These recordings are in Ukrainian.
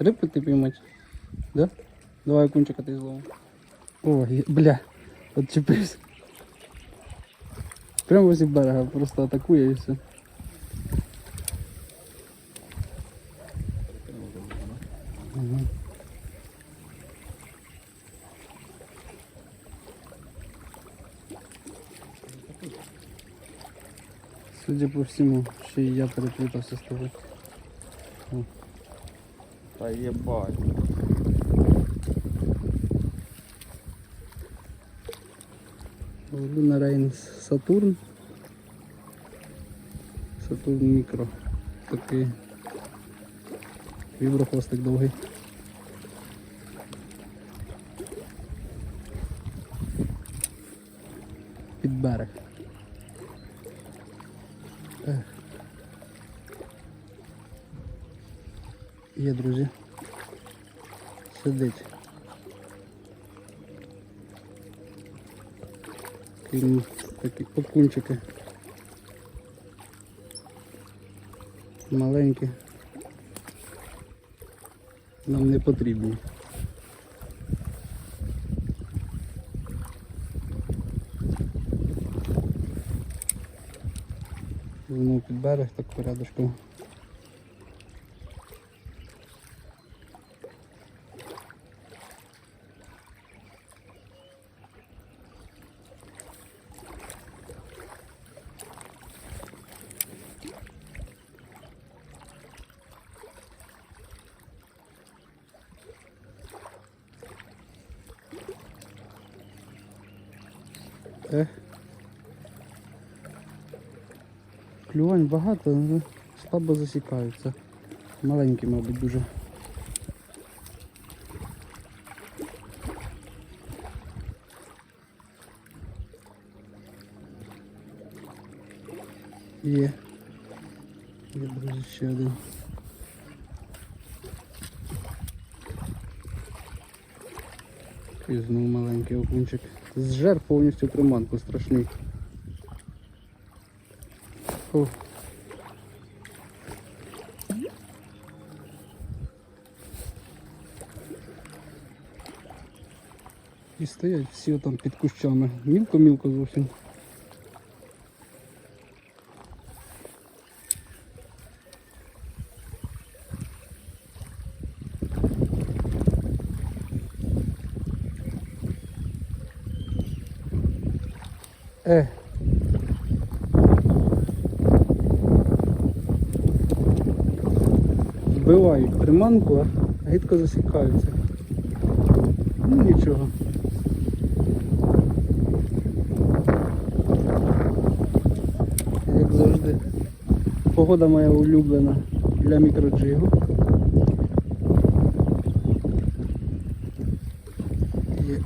Рибку ти піймати? Да? Давай окунчика ти зловимо. О, є- бля, отчепився. Прямо возле берега просто атакує і все. Мгм. Судя по всему, ще й я переплутався з тобою. Та єбать. Луна Рейнс Сатурн. Сатурн мікро. Такий віброхвостик довгий. Під берег. Ех. Є, друзі. Сидить. Такі, такі окунчики. Маленькі. Нам не потрібні. Воно під берег так порядочком. Ех. Клювань багато, але слабо засікаються. Маленькі, мабуть, дуже. Є. Є, друзі, ще один. І знову маленький окунчик. Зжер повністю приманку страшний. Фу. І стоять всі там під кущами. Мілко-мілко зовсім. Е. Вбивають приманку, а гидко засікаються. Ну нічого. Як завжди. Погода моя улюблена для мікроджигу.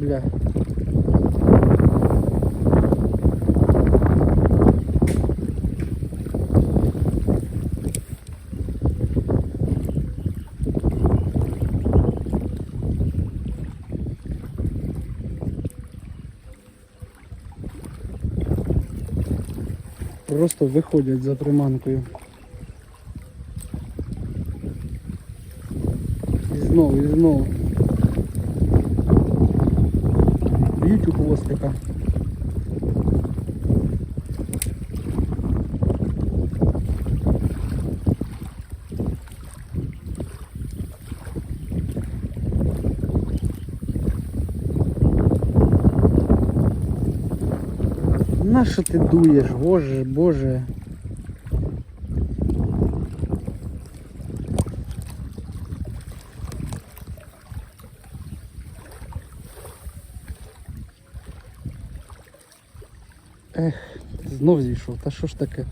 Бля. Просто виходять за приманкою. І знову, і знову. Б'ють у хвостика. На що ти дуєш, боже, боже. Ех, знов зійшов, та що ж таке?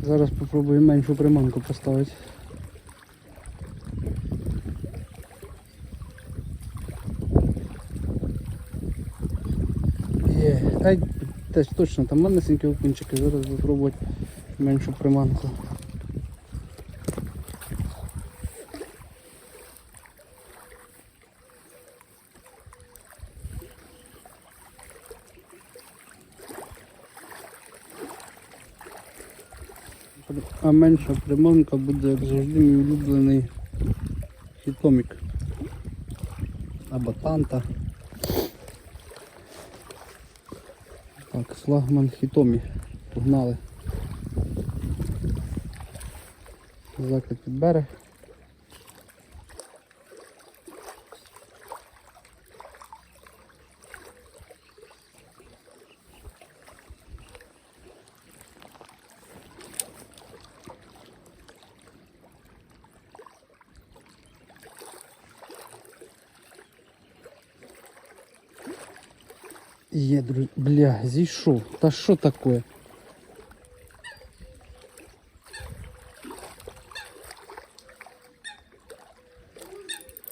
Зараз попробую меншу приманку поставити. Є, ай, теж точно, там манесенькі окунчики, зараз спробувати меншу приманку. А менша приманка буде, як завжди, мій улюблений хітомік. Або танта. Так, флагман хітомі. Погнали. Заклик під берег. Є, друзі. Бля, зійшов. Та що таке?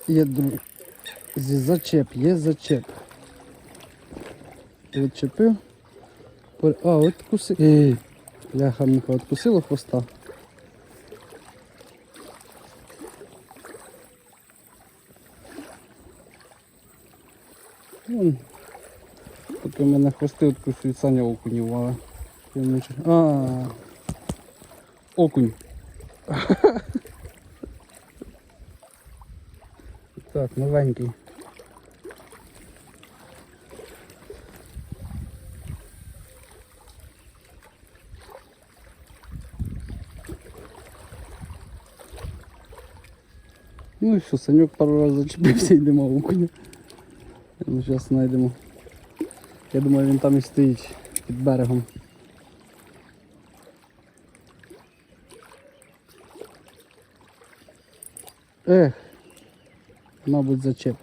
Я думаю, Зачеп, є зачеп. Відчепив. А, от куси. Ей, бляха муха, откусила хвоста. Поки в мене хвости откусують Саня окунів, але я не чу- А, окунь. Так, новенький. Ну і що, Саньок пару разів зачепився, йдемо окуня. Ми зараз знайдемо. Я думаю, він там і стоїть під берегом. Ех, мабуть, зачеп.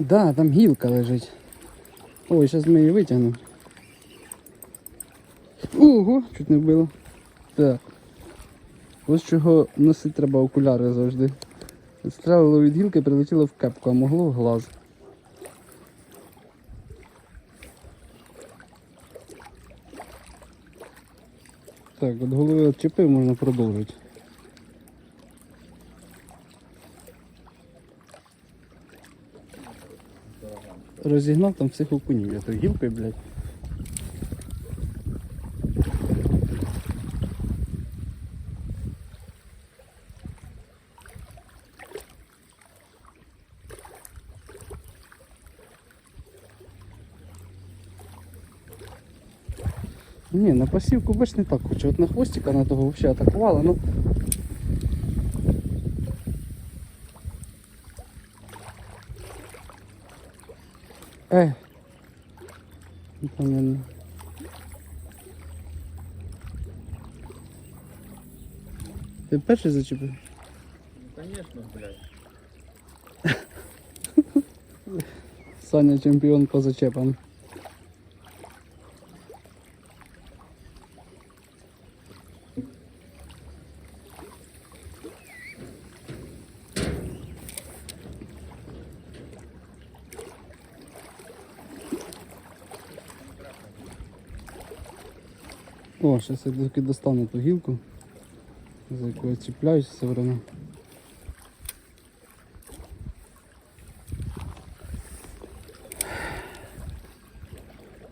Да, там гілка лежить. Ой, зараз ми її витягнемо. Ого, чуть не вбило. Так. Ось чого носити треба окуляри завжди. Стрелило від гілки, прилетіло в кепку, а могло в глаз. Так, от голови відчепив, можна продовжити. Розігнав там всіх окунів, я то гілкою, блядь. Ні, на посівку бач не так хочу. От на хвостика на того взагалі атакувала, ну. Е. Непонятно. Ти перший зачепив? Ну, конечно, блядь. Саня чемпіон по зачепам. Зараз я таки достану ту гілку, за яку я чіпляюсь все время.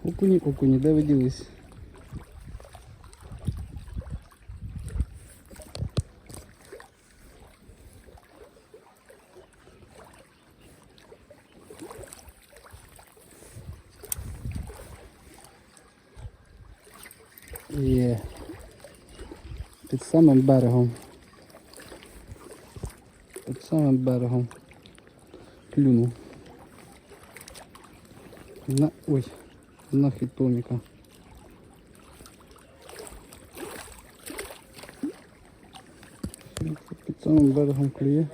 Окуні, окуні, де ви ділись? Є. Під самим берегом. Під самим берегом. Клюнув. На. Ой. На хитоміка. Під самим берегом клює.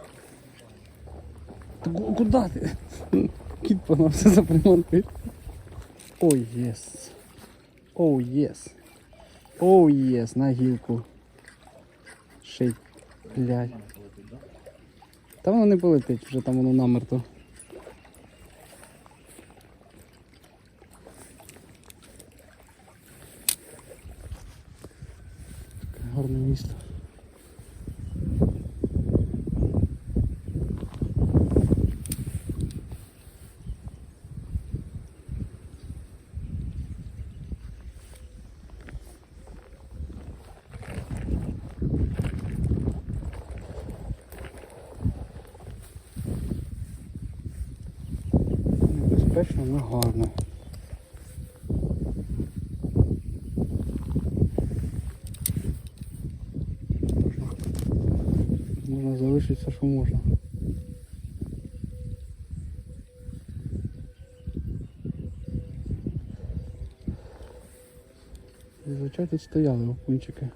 Та ку- куди ти? Кіт погнався за приманкою. Ой, єс. Оу, єс. Оу, єс, на гілку. Шить, блядь. Та воно не полетить, вже там воно намерто. Небезпечно, але гарно. Можна, можна залишитися, що можна. Зазвичай тут стояли окунчики.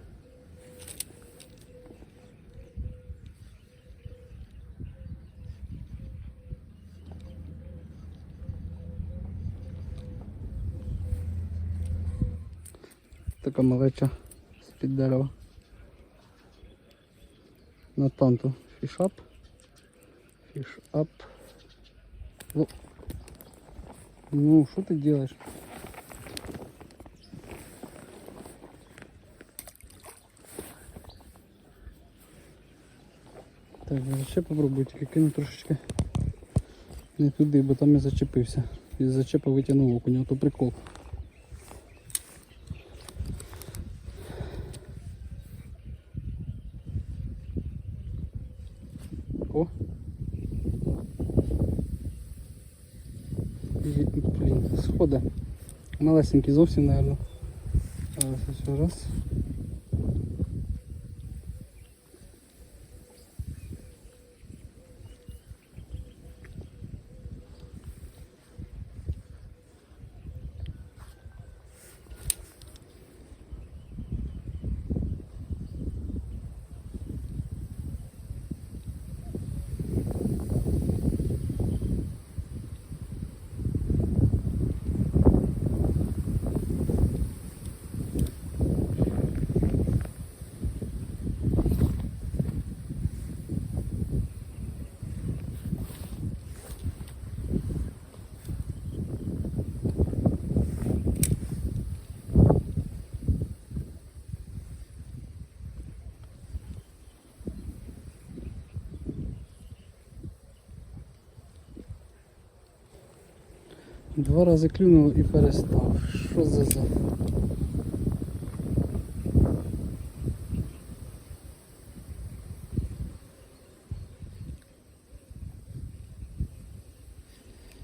Така малеча з-під дерева. На танту фішап. Фішап. Ну, що ти делаешь? Так, я ще попробую, кину трошечки не туди, бо там я зачепився. І зачепа витягнув окуня, то прикол. О. І, сходи. Малесенький зовсім, наверное. Раз. Два рази клюнув і перестав. Що за за?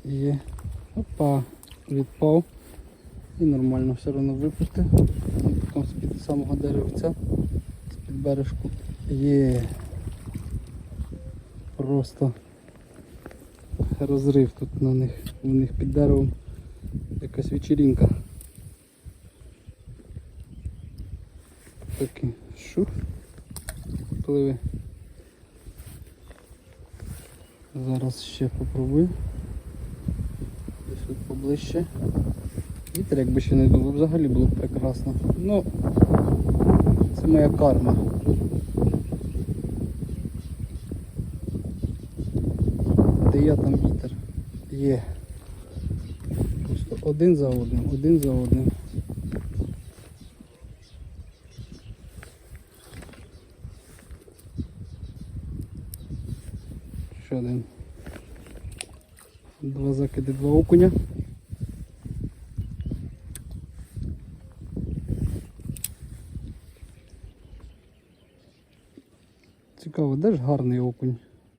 Є. Опа, відпав. І нормально все одно випустив. Там з-під самого деревця, з-під бережку. Є. Просто розрив тут на них, у них під деревом якась вечеринка. Такий шух пливе. Зараз ще попробую. Десь тут поближче. Вітер якби ще не було, взагалі було б прекрасно. Ну це моя карма. Де я там вітер? Є. Просто один за одним, один за одним. Ще один. Два закиди, два окуня. Цікаво, де ж гарний окунь?